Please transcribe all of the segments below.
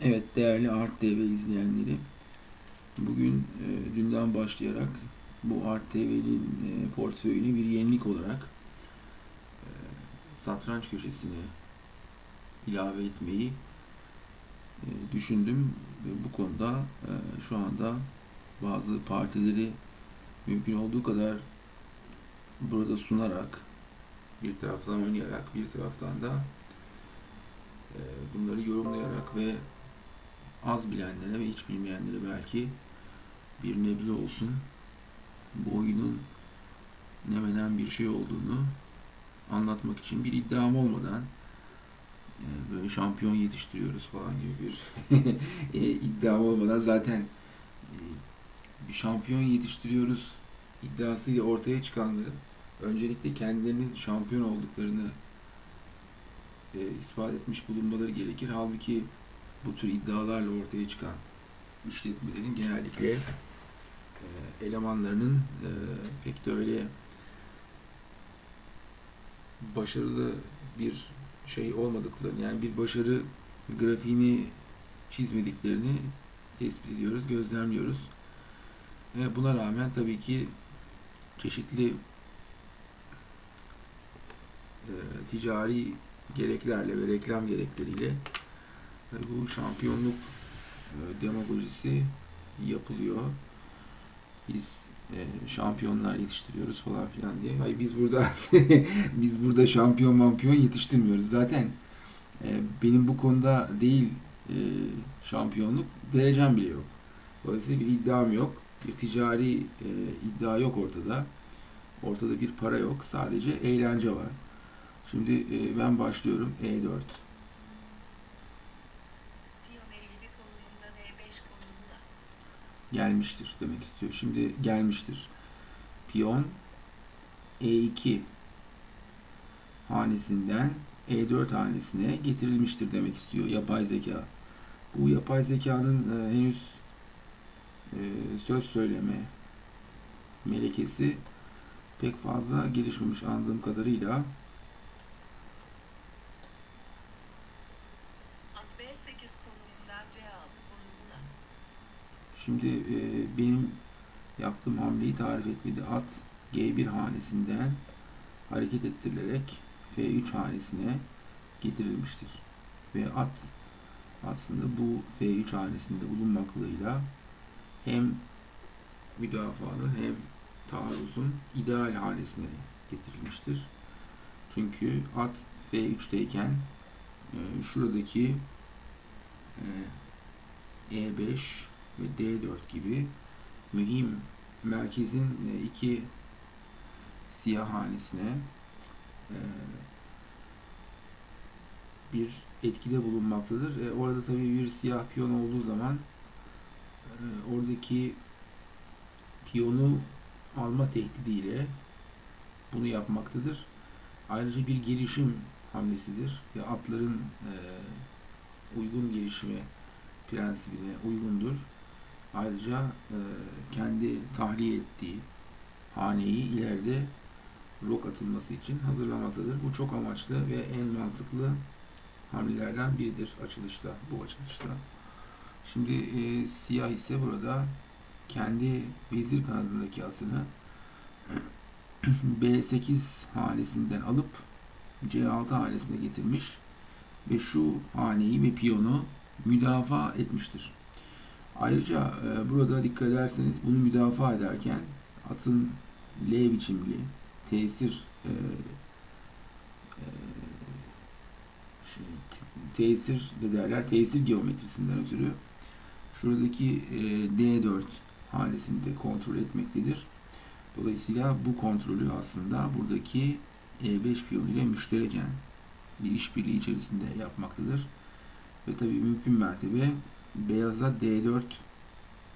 Evet değerli Art TV izleyenleri bugün e, dünden başlayarak bu Art TV'nin e, portföyüne bir yenilik olarak e, satranç köşesini ilave etmeyi e, düşündüm ve bu konuda e, şu anda bazı partileri mümkün olduğu kadar burada sunarak bir taraftan oynayarak bir taraftan da e, bunları yorumlayarak ve az bilenlere ve hiç bilmeyenlere belki bir nebze olsun bu oyunun ne menen bir şey olduğunu anlatmak için bir iddiam olmadan e, böyle şampiyon yetiştiriyoruz falan gibi bir e, iddiam olmadan zaten e, bir şampiyon yetiştiriyoruz iddiasıyla ortaya çıkanların öncelikle kendilerinin şampiyon olduklarını ispat etmiş bulunmaları gerekir. Halbuki bu tür iddialarla ortaya çıkan işletmelerin genellikle e, elemanlarının e, pek de öyle başarılı bir şey olmadıklarını yani bir başarı grafiğini çizmediklerini tespit ediyoruz, gözlemliyoruz. E, buna rağmen tabii ki çeşitli e, ticari gereklerle ve reklam gerekleriyle bu şampiyonluk e, demagojisi yapılıyor. Biz e, şampiyonlar yetiştiriyoruz falan filan diye. Hayır biz burada biz burada şampiyon mampiyon yetiştirmiyoruz. Zaten e, benim bu konuda değil şampiyonluk derecem bile yok. Dolayısıyla bir iddiam yok. Bir ticari iddia yok ortada. Ortada bir para yok. Sadece eğlence var. Şimdi ben başlıyorum. E4. Piyon E7 konumundan E5 konumuna. Gelmiştir demek istiyor. Şimdi gelmiştir. Piyon E2 hanesinden E4 hanesine getirilmiştir demek istiyor yapay zeka. Bu yapay zekanın e, henüz e, söz söyleme melekesi pek fazla gelişmemiş anladığım kadarıyla. At B8 konumundan C6 konumuna. Şimdi e, benim yaptığım hamleyi tarif etmedi. At G1 hanesinden hareket ettirilerek F3 hanesine getirilmiştir. Ve at aslında bu F3 hanesinde bulunmaklığıyla hem müdafaanın hem taarruzun ideal hanesine getirilmiştir. Çünkü at F3'teyken e, şuradaki e, E5 ve D4 gibi mühim merkezin e, iki siyah hanesine e, bir etkide bulunmaktadır. E, orada tabii bir siyah piyon olduğu zaman oradaki piyonu alma tehdidiyle bunu yapmaktadır. Ayrıca bir gelişim hamlesidir ve atların uygun gelişime prensibine uygundur. Ayrıca e, kendi tahliye ettiği haneyi ileride rok atılması için hazırlamaktadır. Bu çok amaçlı ve en mantıklı hamlelerden biridir açılışta, bu açılışta. Şimdi e, siyah ise burada kendi vezir kanadındaki atını B8 hanesinden alıp C6 hanesine getirmiş ve şu haneyi ve piyonu müdafaa etmiştir. Ayrıca e, burada dikkat ederseniz bunu müdafaa ederken atın L biçimli tesir e, e, şey, tesir ne derler tesir geometrisinden ötürü şuradaki e, D4 hanesini kontrol etmektedir. Dolayısıyla bu kontrolü aslında buradaki E5 piyonu ile müştereken bir işbirliği içerisinde yapmaktadır. Ve tabii mümkün mertebe beyaza D4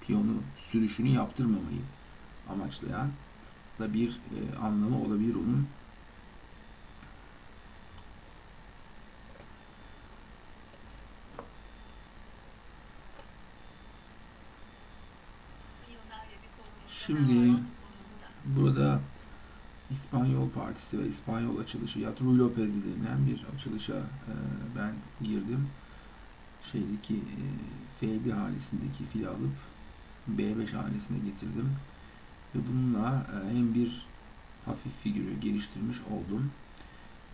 piyonu sürüşünü yaptırmamayı amaçlayan da bir e, anlamı olabilir onun. Piyon A7 konumundan Şimdi- A6 konumuna. Burada İspanyol Partisi ve İspanyol açılışı ya Ruy Lopez denilen bir açılışa e, ben girdim. Şeydeki e, F1 hanesindeki fili alıp B5 hanesine getirdim. Ve bununla e, hem bir hafif figürü geliştirmiş oldum.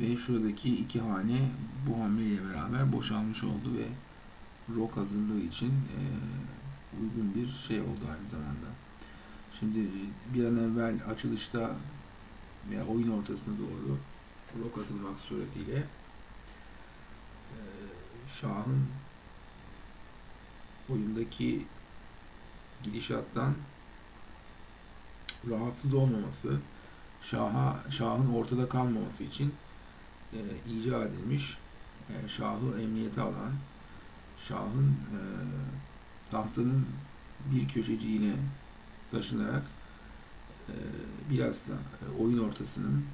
Ve şuradaki iki hane bu hamleyle beraber boşalmış oldu ve rock hazırlığı için e, uygun bir şey oldu aynı zamanda. Şimdi e, bir an evvel açılışta veya oyun ortasına doğru rock atılmak suretiyle e, Şah'ın oyundaki gidişattan rahatsız olmaması, Şah'a Şah'ın ortada kalmaması için e, icat edilmiş, e, Şah'ı emniyete alan, Şah'ın e, tahtının bir köşeciğine taşınarak e, biraz da e, oyun ortasının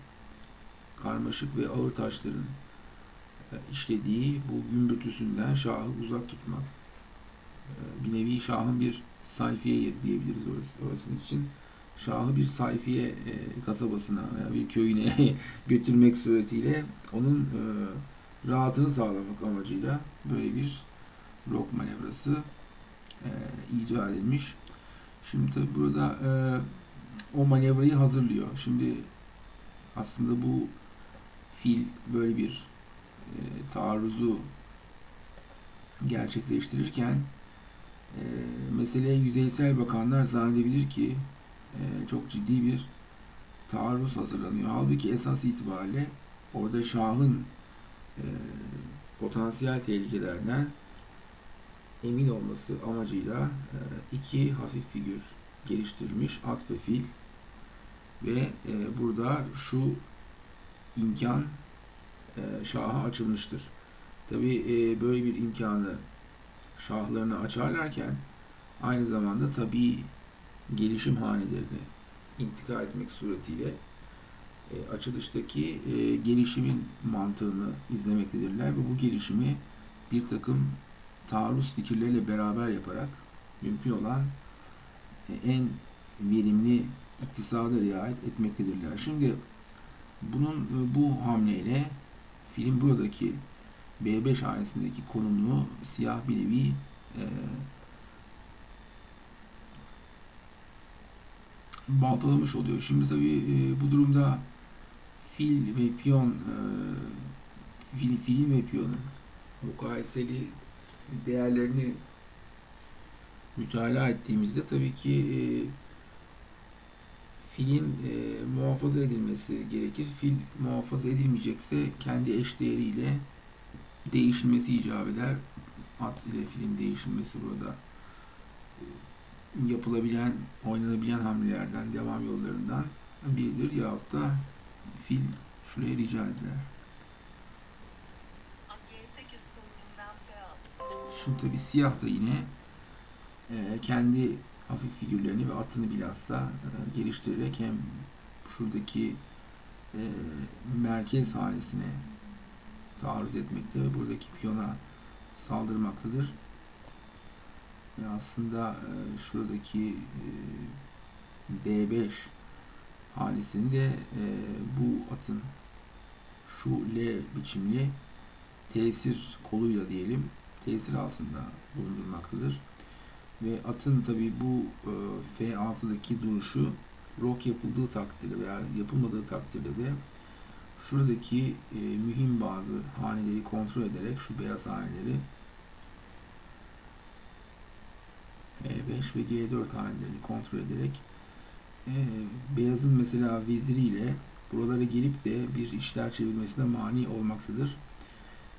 karmaşık ve ağır taşların e, işlediği bu gümbürtüsünden Şah'ı uzak tutmak. E, bir nevi Şah'ın bir sayfiye diyebiliriz orası, orasının için. Şah'ı bir sayfiye e, kasabasına veya bir köyüne götürmek suretiyle onun e, rahatını sağlamak amacıyla böyle bir rock manevrası e, icat edilmiş. Şimdi tabi burada o manevrayı hazırlıyor. Şimdi aslında bu fil böyle bir taarruzu gerçekleştirirken e, meseleye yüzeysel bakanlar zannedebilir ki e, çok ciddi bir taarruz hazırlanıyor. Halbuki esas itibariyle orada Şah'ın e, potansiyel tehlikelerden emin olması amacıyla e, iki hafif figür geliştirilmiş at ve fil ve e, burada şu imkan e, Şah'a açılmıştır. Tabi e, böyle bir imkanı şahlarını açarlarken aynı zamanda tabi gelişim hanelerini intikal etmek suretiyle e, açılıştaki e, gelişimin mantığını izlemektedirler ve bu gelişimi bir takım taarruz fikirleriyle beraber yaparak mümkün olan e, en verimli iktisada riayet etmektedirler. Şimdi bunun e, bu hamleyle film buradaki B5 hanesindeki konumunu siyah bir nevi e, baltalamış oluyor. Şimdi tabii e, bu durumda fil ve piyon e, fil, filin ve piyonun mukayeseli değerlerini mütalaa ettiğimizde tabii ki e, filin e, muhafaza edilmesi gerekir. Fil muhafaza edilmeyecekse kendi eş değeriyle değişilmesi icap eder. At ile filin değişilmesi burada e, yapılabilen, oynanabilen hamlelerden, devam yollarından biridir. Yahut da fil şuraya rica eder. At Y8 konumundan F6 konumuna. Şimdi tabi siyah da yine e, kendi hafif figürlerini ve atını bilhassa e, geliştirerek hem şuradaki merkez hanesine taarruz etmekte ve buradaki piyona saldırmaktadır. E, aslında e, şuradaki e, D5 hanesini de e, bu atın şu L biçimli tesir koluyla diyelim tesir altında bulundurmaktadır. Ve atın tabi bu e, F6'daki duruşu rock yapıldığı takdirde veya yapılmadığı takdirde de şuradaki e, mühim bazı haneleri kontrol ederek şu beyaz haneleri E5 ve G4 hanelerini kontrol ederek e, beyazın mesela veziriyle buralara gelip de bir işler çevirmesine mani olmaktadır.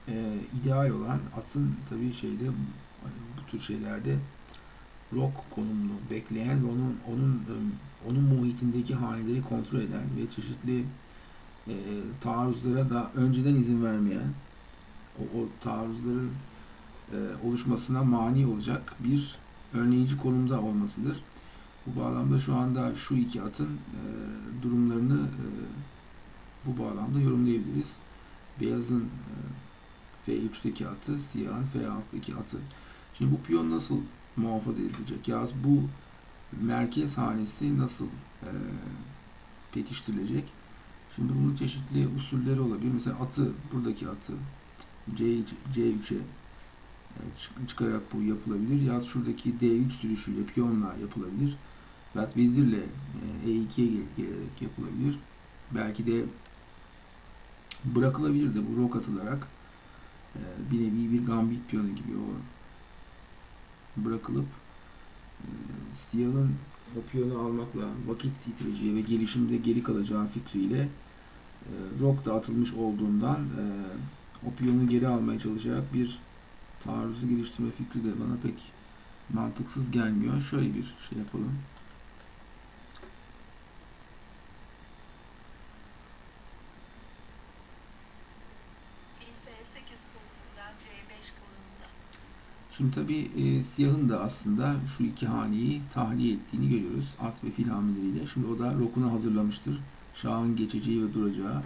E, ideal olan atın tabii şeyde bu tür şeylerde rock konumunu bekleyen ve onun onun onun muhitindeki haneleri kontrol eden ve çeşitli e, taarruzlara da önceden izin vermeyen o, o taarruzların e, oluşmasına mani olacak bir önleyici konumda olmasıdır. Bu bağlamda şu anda şu iki atın e, durumlarını e, bu bağlamda yorumlayabiliriz. Beyazın e, F3'teki atı, siyahın F6'daki atı. Şimdi bu piyon nasıl muhafaza edilecek? Ya bu merkez hanesi nasıl e, pekiştirilecek? Şimdi bunun çeşitli usulleri olabilir. Mesela atı, buradaki atı C, C3'e e, çık- çıkarak bu yapılabilir. Ya şuradaki D3 sürüşüyle piyonla yapılabilir. Ya vezirle e, E2'ye gel- gelerek yapılabilir. Belki de bırakılabilir de bu rok atılarak e, bir nevi bir gambit piyonu gibi o bırakılıp e, siyahın o piyonu almakla vakit yitireceği ve gelişimde geri kalacağı fikriyle e, rok da atılmış olduğundan e, o piyonu geri almaya çalışarak bir taarruzu geliştirme fikri de bana pek mantıksız gelmiyor. Şöyle bir şey yapalım. Fil F8 konumundan C5 konumuna. Şimdi tabii e, siyahın da aslında şu iki haneyi tahliye ettiğini görüyoruz. At ve fil hamleleriyle. Şimdi o da rokunu hazırlamıştır. Şahın geçeceği ve duracağı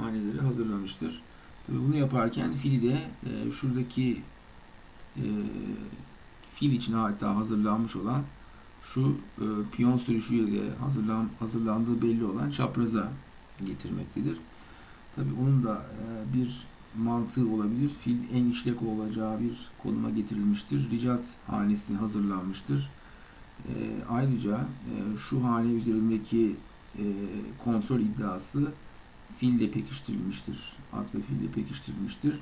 haneleri hazırlamıştır. Tabii bunu yaparken fili de e, şuradaki e, fil için hatta hazırlanmış olan şu e, piyon sürüşüyle hazırlan, hazırlandığı belli olan çapraza getirmektedir. Tabii onun da e, bir mantığı olabilir. Fil en işlek olacağı bir konuma getirilmiştir. Ricat hanesi hazırlanmıştır. E, ayrıca e, şu hane üzerindeki e, kontrol iddiası fille pekiştirilmiştir. At ve fille pekiştirilmiştir.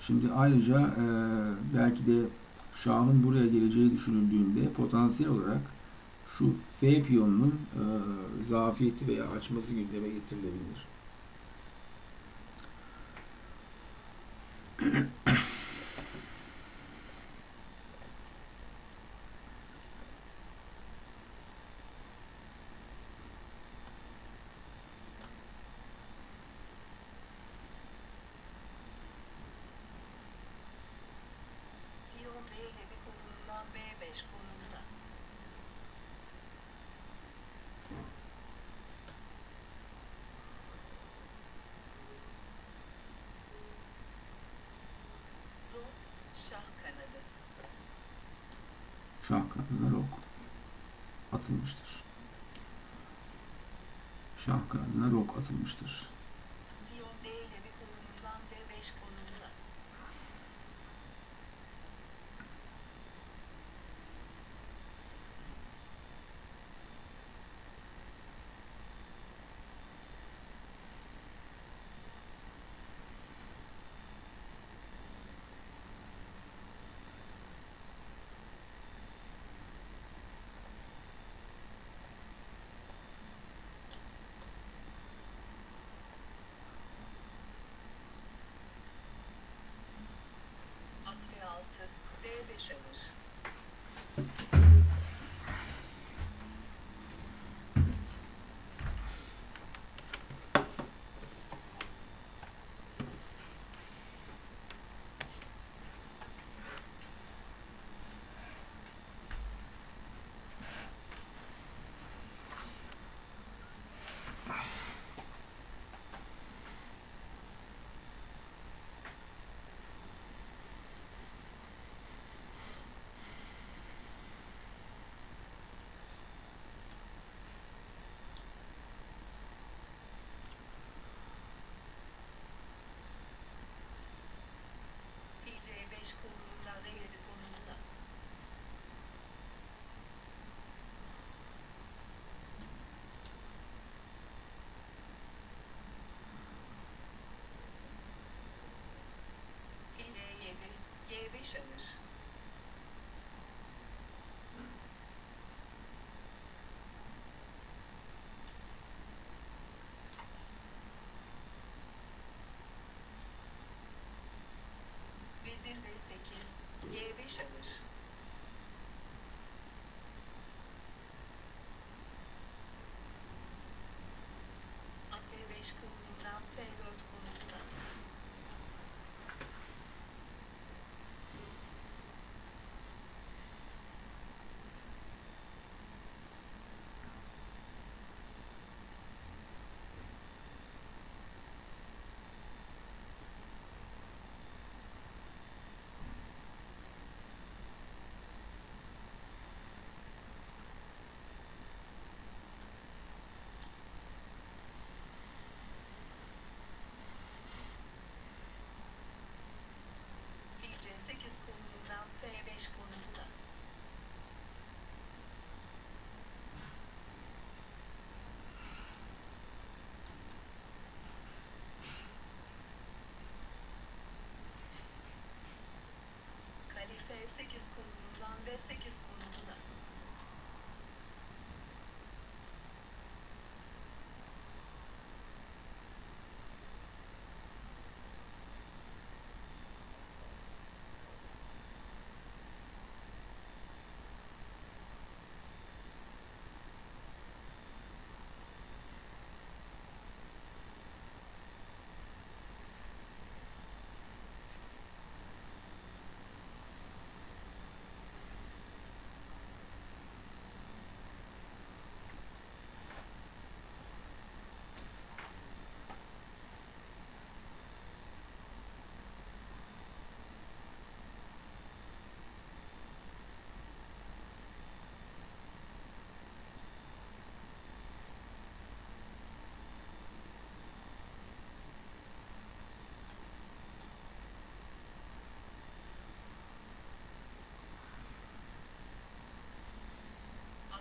Şimdi ayrıca e, belki de Şah'ın buraya geleceği düşünüldüğünde potansiyel olarak şu F piyonunun e, zafiyeti veya açması gündeme getirilebilir. 5 konumda. Rok, şah kanadı. Şah kanadına rok atılmıştır. Şah kanadına rok atılmıştır. D5 alır. Sellers. C8 konumundan D8 konumuna.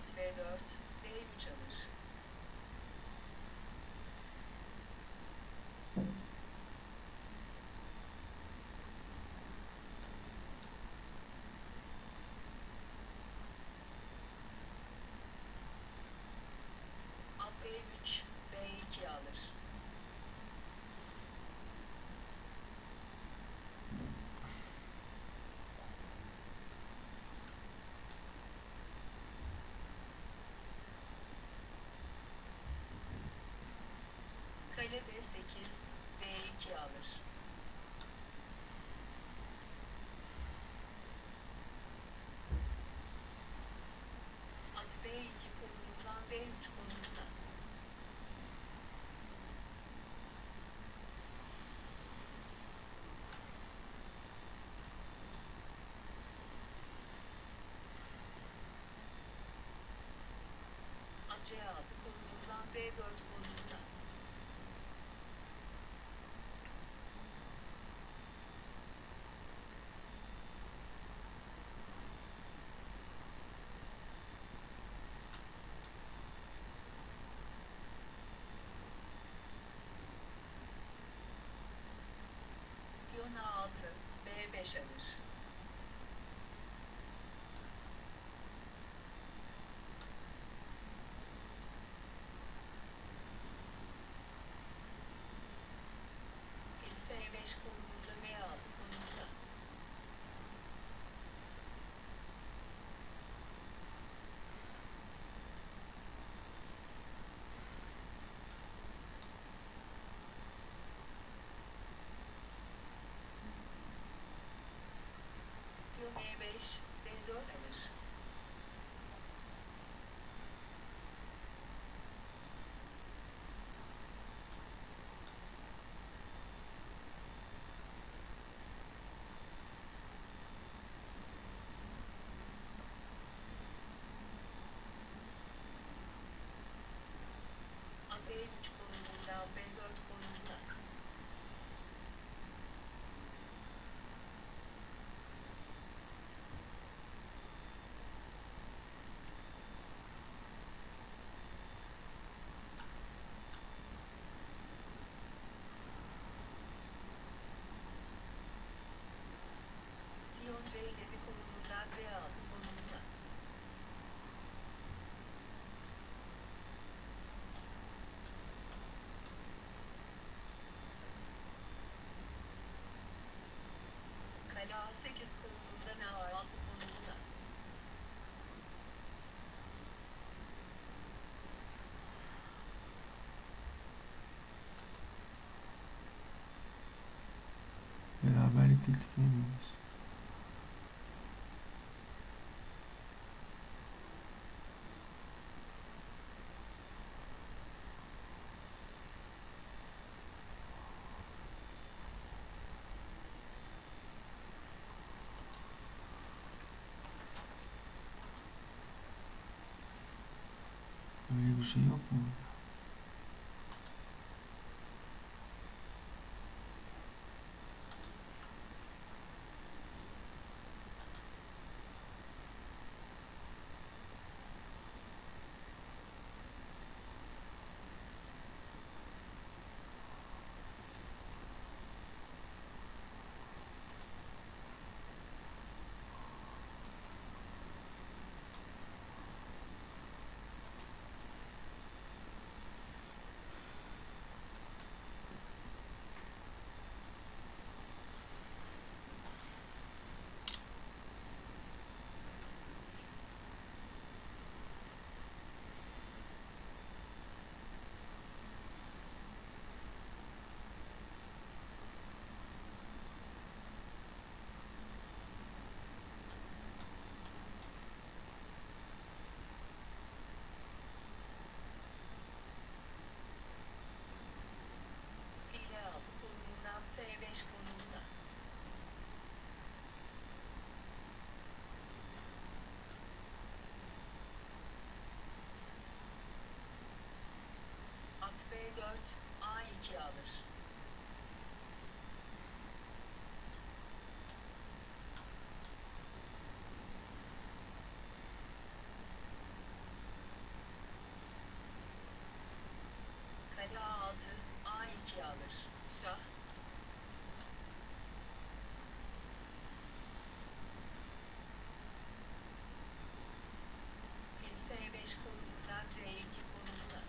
At V4, D3 alır. At D3, B2 alır. Kale D8, D2 alır. At B2 konumundan D3 konumuna. At C6 konumundan D4 konumuna. Piyon A6, B5 alır. Fil F5 konumunda M6 konumuna. Piyon E5, D4 alır. At E3 konumundan B4 konumuna. Piyon C7 konumundan C6 konumuna. Kale A8 konumundan A6 konumuna. Beraberlik teklif ediyoruz. Öyle bir şey yok mu? D4, A2 alır. Kale A6, A2 alır. Şah. Fil F5 konumundan C2 konumuna.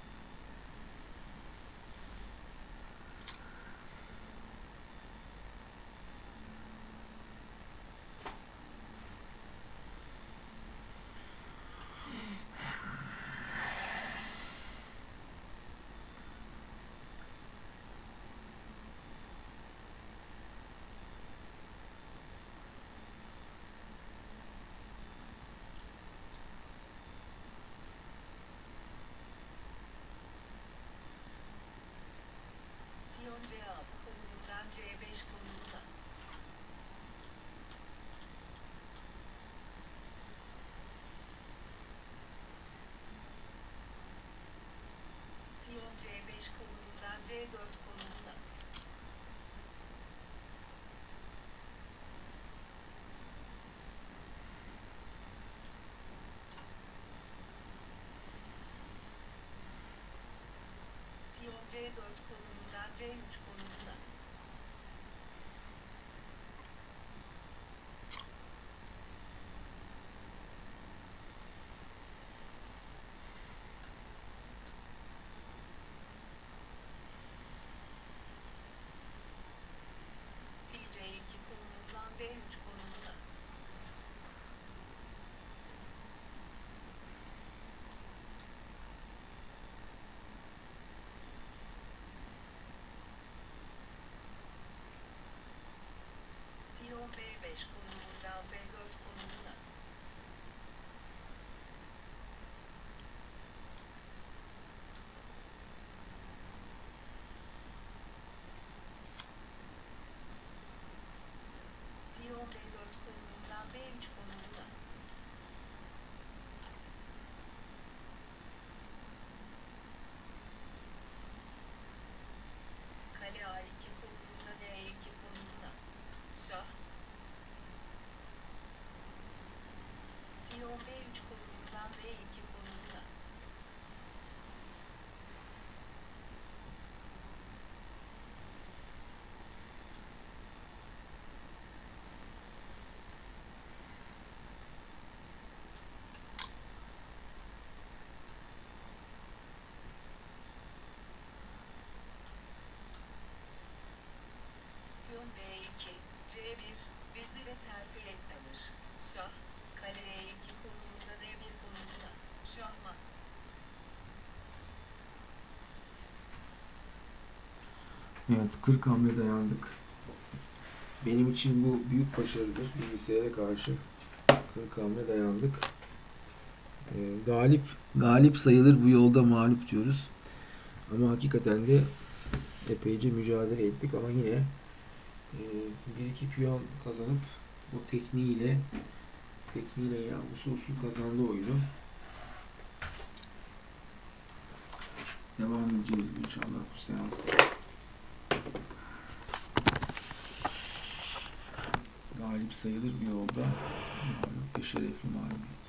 Piyon C6 konumundan C5 konumuna. Piyon C5 konumundan C4 konumuna. Piyon C4 konumundan C3 konumuna. Fil C2 konumundan D3 konumuna. Piyon B5 konumundan B4 konumuna. Piyon B4 konumundan B3 konumuna. Kale A2 konumundan E2 konumuna. Şah. Piyon B3 konumundan B2 konumuna. Piyon B2, C1, vezire terfi eklenir. Şah, kale E2 konumundan E1 konumuna. Şahmat. Evet 40 hamle dayandık. Benim için bu büyük başarıdır bilgisayara karşı. 40 hamle dayandık. Ee, galip galip sayılır bu yolda mağlup diyoruz. Ama hakikaten de epeyce mücadele ettik ama yine e, bir iki piyon kazanıp o tekniğiyle tekniğiyle ya usul usul kazandı oyunu. Devam edeceğiz inşallah bu seansta. galip sayılır bir yolda ve şerefli mağlubiyet.